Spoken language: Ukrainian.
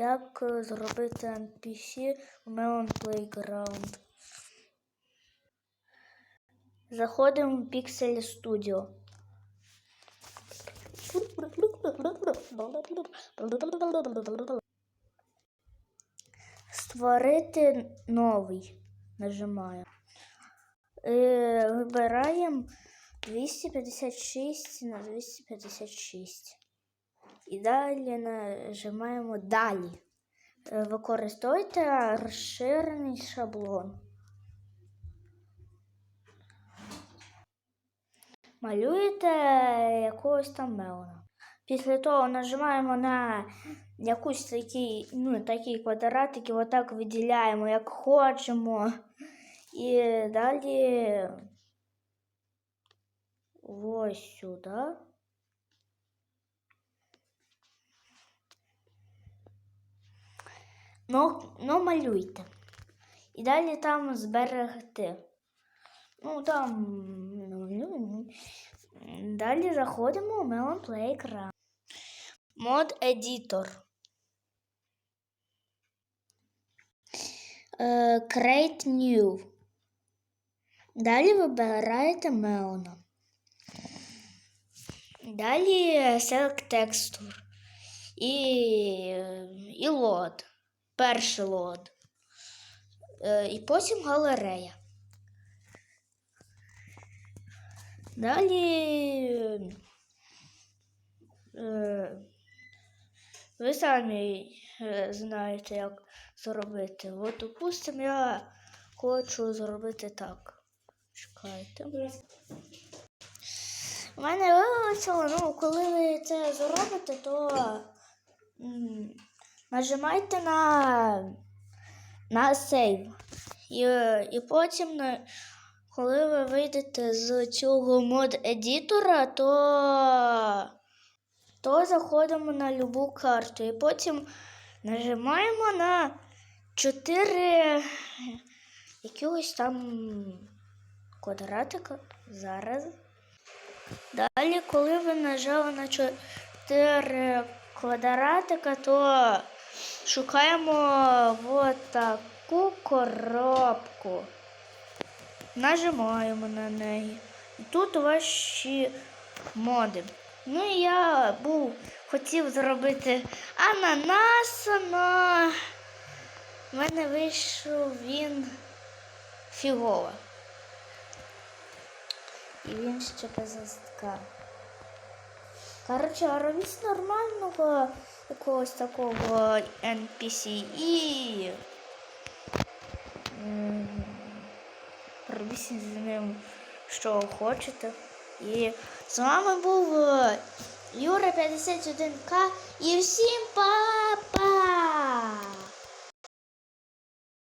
як е, зробити NPC в Melon Playground. Заходимо в Pixel Studio. Створити новий. Нажимаємо. Е, вибираємо 256 на 256. І далі нажимаємо Далі. Е, Використовуйте розширений шаблон. Малюєте якогось там мелона. Після того нажимаємо на якусь такий, ну, такий квадратик і отак виділяємо, як хочемо. І далі ось сюди. Ну, ну малюйте. І далі там зберегти. Ну там. ну, Далі заходимо в Melon Playground. Мод Editor. Е, Create New. Далі вибираєте Melon. Далі Select Texture. І, і лот. Перший лот. Е, І потім галерея. Далі е, ви самі е, знаєте, як зробити. От, допустимо, я хочу зробити так. Чекайте. У мене вилетіло, ну, коли ви це зробите, то нажимайте на, на сейв. І, і потім, коли ви вийдете з цього мод-едітора, то, то заходимо на любу карту. І потім нажимаємо на 4 якогось там квадратика. Зараз. Далі, коли ви нажали на 4 квадратика, то шукаємо от таку коробку. Нажимаємо на неї. І тут ваші моди. Ну і я був хотів зробити ананас, але в мене вийшов він фігово. І він ще листка. Коротше, а робіть нормального якогось такого NPC і робіть з ним що хочете. І з вами був е, Юра 51К і всім па!